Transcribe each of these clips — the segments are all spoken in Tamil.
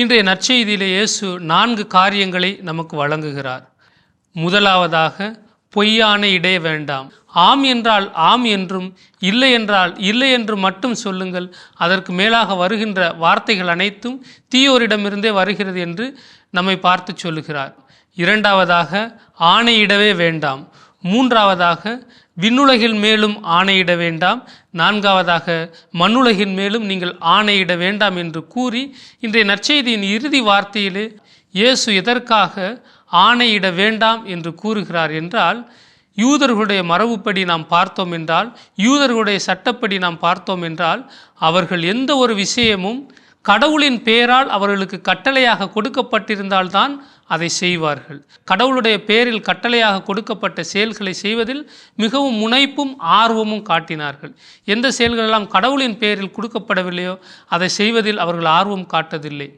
இன்றைய நற்செய்தியிலே இயேசு நான்கு காரியங்களை நமக்கு வழங்குகிறார். முதலாவதாக பொய்யான இடே வேண்டாம். ஆம் என்றால் ஆம் என்றும் இல்லை என்றால் இல்லை என்று மட்டும் சொல்லுங்கள். அதற்கு மேலாக வருகின்ற வார்த்தைகள் அனைத்தும் தீயோரிடமிருந்தே வருகிறது என்று நம்மை பார்த்து சொல்லுகிறார். இரண்டாவதாக ஆணையிடவே வேண்டாம். மூன்றாவதாக விண்ணுலகில் மேலும் ஆணையிட வேண்டாம். நான்காவதாக மண்ணுலகின் மேலும் நீங்கள் ஆணையிட வேண்டாம் என்று கூறி இன்றைய நற்செய்தியின் இறுதி வார்த்தையிலே இயேசு எதற்காக ஆணையிட வேண்டாம் என்று கூறுகிறார் என்றால் யூதர்களுடைய மரபுப்படி நாம் பார்த்தோம் என்றால் யூதர்களுடைய சட்டப்படி நாம் பார்த்தோம் என்றால் அவர்கள் எந்த ஒரு விஷயமும் கடவுளின் பெயரால் அவர்களுக்கு கட்டளையாக கொடுக்கப்பட்டிருந்தால்தான் அதை செய்வார்கள். கடவுளுடைய பெயரில் கட்டளையாக கொடுக்கப்பட்ட செயல்களை செய்வதில் மிகவும் முனைப்பும் ஆர்வமும் காட்டினார்கள். எந்த செயல்களெல்லாம் கடவுளின் பெயரில் கொடுக்கப்படவில்லையோ அதை செய்வதில் அவர்கள் ஆர்வம் காட்டதில்லை.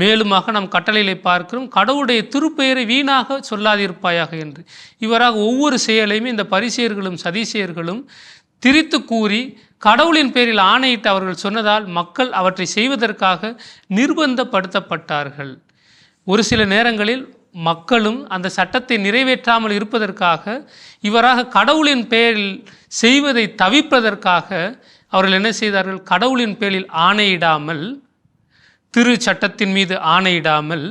மேலுமாக நாம் கட்டளைகளை பார்க்கிறோம் கடவுளுடைய திருப்பெயரை வீணாக சொல்லாதிருப்பாயாக என்று. இவராக ஒவ்வொரு செயலையுமே இந்த பரிசெயர்களும் சதிசெயர்களும் திரித்து கூறி கடவுளின் பேரில் ஆணையிட்டு அவர்கள் சொன்னதால் மக்கள் அவற்றை செய்வதற்காக நிர்பந்தப்படுத்தப்பட்டார்கள். ஒரு சில நேரங்களில் மக்களும் அந்த சட்டத்தை நிறைவேற்றாமல் இருப்பதற்காக இவராக கடவுளின் பெயரில் செய்வதை தவிர்ப்பதற்காக அவர்கள் என்ன செய்தார்கள்? கடவுளின் பேரில் ஆணையிடாமல் திரு சட்டத்தின் மீது ஆணையிடாமல்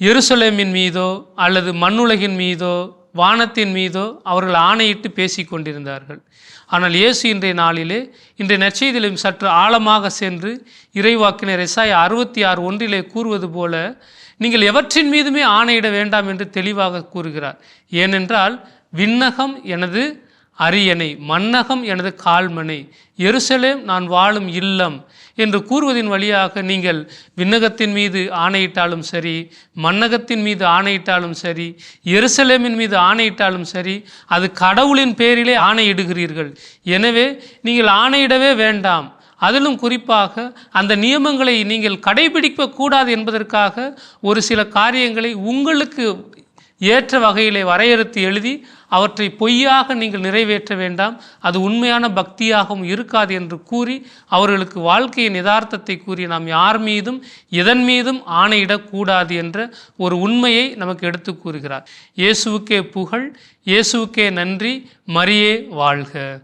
எருசலேமின் மீதோ அல்லது மண்ணுலகின் மீதோ வானத்தின் மீதோ அவர்கள் ஆணையிட்டு பேசி கொண்டிருந்தார்கள் ஆனால் இயேசு இன்றைய நாளிலே இன்றைய நற்செய்தியிலும் சற்று ஆழமாக சென்று இறைவாக்கினர் எஸ்ஐ அறுபத்தி ஆறு ஒன்றிலே கூறுவது போல நீங்கள் எவற்றின் மீதுமே ஆணையிட வேண்டாம் என்று தெளிவாக கூறுகிறார். ஏனென்றால் விண்ணகம் எனது அரியணை மன்னகம் எனது கால்மனை எருசலேம் நான் வாழும் இல்லம் என்று கூறுவதின் வழியாக நீங்கள் விண்ணகத்தின் மீது ஆணையிட்டாலும் சரி மன்னகத்தின் மீது ஆணையிட்டாலும் சரி எருசலேமின் மீது ஆணையிட்டாலும் சரி அது கடவுளின் பேரிலே ஆணையிடுகிறீர்கள். எனவே நீங்கள் ஆணையிடவே வேண்டாம். அதிலும் குறிப்பாக அந்த நியமங்களை நீங்கள் கடைபிடிக்க கூடாது என்பதற்காக ஒரு சில காரியங்களை உங்களுக்கு ஏற்ற வகையிலே வரையறுத்து எழுதி அவற்றை பொய்யாக நீங்கள் நிறைவேற்ற வேண்டாம். அது உண்மையான பக்தியாகவும் இருக்காது என்று கூறி அவர்களுக்கு வாழ்க்கையின் யதார்த்தத்தை கூறி நாம் யார் மீதும் எதன் மீதும் ஆணையிடக்கூடாது என்ற ஒரு உண்மையை நமக்கு எடுத்து கூறுகிறார். இயேசுவுக்கே புகழ் இயேசுவுக்கே நன்றி மரியே வாழ்க.